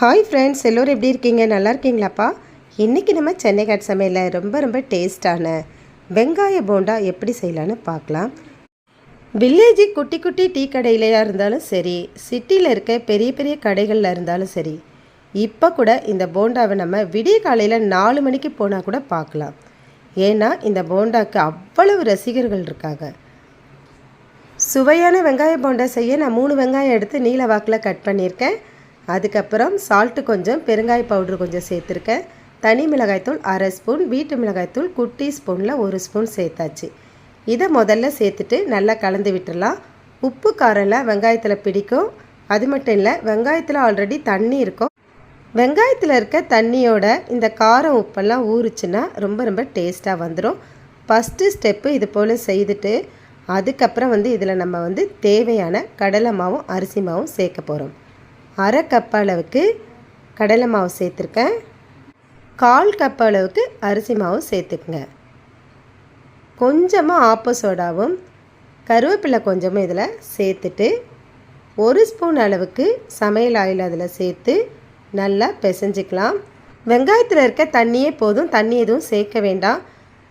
Hi friends எல்லோரும் எப்படி இருக்கீங்க? நல்லா இருக்கீங்களாப்பா? இன்றைக்கி நம்ம சென்னை காட் சமையலில் ரொம்ப ரொம்ப டேஸ்டான வெங்காய போண்டா எப்படி செய்யலான்னு பார்க்கலாம். வில்லேஜ் குட்டி குட்டி டீ கடையிலையாக இருந்தாலும் சரி சிட்டியில் இருக்க பெரிய பெரிய கடைகளில் இருந்தாலும் சரி இப்போ கூட இந்த போண்டாவை நம்ம விடிய காலையில் நாலு மணிக்கு போனால் கூட பார்க்கலாம். ஏன்னா இந்த போண்டாக்கு அவ்வளவு ரசிகர்கள் இருக்காங்க. சுவையான வெங்காய போண்டா செய்ய நான் மூணு வெங்காயம் எடுத்து நீல வாக்கில் கட் பண்ணியிருக்கேன். அதுக்கப்புறம் சால்ட்டு கொஞ்சம் பெருங்காய பவுடர் கொஞ்சம் சேர்த்துருக்கேன். தனி மிளகாய்த்தூள் அரை ஸ்பூன் வீட்டு மிளகாய்த்தூள் குட்டி ஸ்பூனில் ஒரு ஸ்பூன் சேர்த்தாச்சு. இதை முதல்ல சேர்த்துட்டு நல்லா கலந்து விட்டுடலாம் உப்பு காரம்லாம் வெங்காயத்தில் பிடிக்கும். அது மட்டும் இல்லை வெங்காயத்தில் ஆல்ரெடி தண்ணி இருக்கும். வெங்காயத்தில் இருக்க தண்ணியோட இந்த காரம் உப்பெல்லாம் ஊறுச்சுன்னா ரொம்ப ரொம்ப டேஸ்ட்டாக வந்துடும் ஃபஸ்ட்டு ஸ்டெப்பு இது போல் செய்துட்டு அதுக்கப்புறம் வந்து இதில் நம்ம வந்து தேவையான கடலை மாவும் அரிசி மாவும் சேர்க்க போகிறோம் அரை கப் அளவுக்கு கடலை மாவு சேர்த்துருக்கேன். கால் கப் அளவுக்கு அரிசி மாவும் சேர்த்துக்குங்க. கொஞ்சமாக ஆப்ப சோடாவும் கருவேப்பிலை கொஞ்சமும் இதில் சேர்த்துட்டு ஒரு ஸ்பூன் அளவுக்கு சமையல் ஆயில் அதில் சேர்த்து நல்லா பிசைஞ்சிக்கலாம். வெங்காயத்தில் இருக்க தண்ணியே போதும் தண்ணி எதுவும் சேர்க்க வேண்டாம்.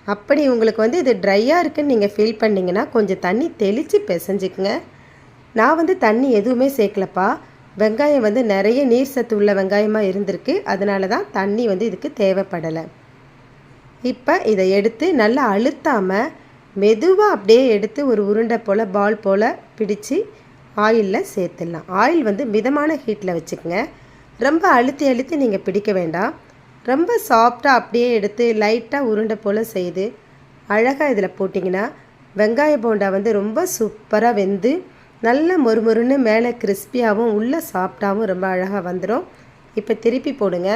அப்படி உங்களுக்கு வந்து இது ட்ரையாக இருக்குன்னு நீங்கள் ஃபீல் பண்ணிங்கன்னா கொஞ்சம் தண்ணி தெளித்து பிசைஞ்சிக்குங்க. நான் வந்து தண்ணி எதுவுமே சேர்க்கலப்பா. வெங்காயம் வந்து நிறைய நீர் சத்து உள்ள வெங்காயமாக இருந்திருக்கு. அதனால தான் தண்ணி வந்து இதுக்கு தேவைப்படலை. இப்போ இதை எடுத்து நல்லா அழுத்தாமல் மெதுவாக அப்படியே எடுத்து ஒரு உருண்டை போல் பால் போல் பிடிச்சி ஆயிலில் சேர்த்துடலாம். ஆயில் வந்து மிதமான ஹீட்டில் வச்சுக்கோங்க. ரொம்ப அழுத்தி அழுத்தி நீங்கள் பிடிக்க வேண்டாம். ரொம்ப சாஃப்டாக அப்படியே எடுத்து லைட்டாக உருண்டை போல் செய்து அழகாக இதில் போட்டிங்கன்னா வெங்காய போண்டா வந்து ரொம்ப சூப்பராக வெந்து நல்ல மொறுமொறுன்னு மேலே கிறிஸ்பியாகவும் உள்ளே சாஃப்டாகவும் ரொம்ப அழகாக வந்துடும். இப்போ திருப்பி போடுங்க.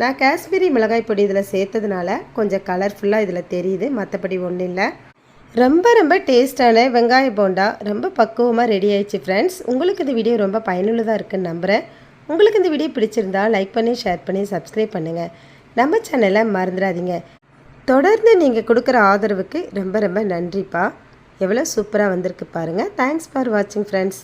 நான் காஷ்மீரி மிளகாய் பொடி இதில் சேர்த்ததுனால கொஞ்சம் கலர்ஃபுல்லாக இதில் தெரியுது மற்றபடி ஒன்றும் இல்லை. ரொம்ப ரொம்ப டேஸ்டான வெங்காய போண்டா ரொம்ப பக்குவமாக ரெடி ஆயிடுச்சு ஃப்ரெண்ட்ஸ் உங்களுக்கு இந்த வீடியோ ரொம்ப பயனுள்ளதாக இருக்குன்னு நம்புகிறேன் உங்களுக்கு இந்த வீடியோ பிடிச்சிருந்தா லைக் பண்ணி ஷேர் பண்ணி சப்ஸ்கிரைப் பண்ணுங்கள் நம்ம சேனலை மறந்துடாதீங்க. தொடர்ந்து நீங்கள் கொடுக்குற ஆதரவுக்கு ரொம்ப ரொம்ப நன்றிப்பா. எவ்வளோ சூப்பராக வந்திருக்கு பாருங்கள் தேங்க்ஸ் ஃபார் வாட்சிங் ஃப்ரெண்ட்ஸ்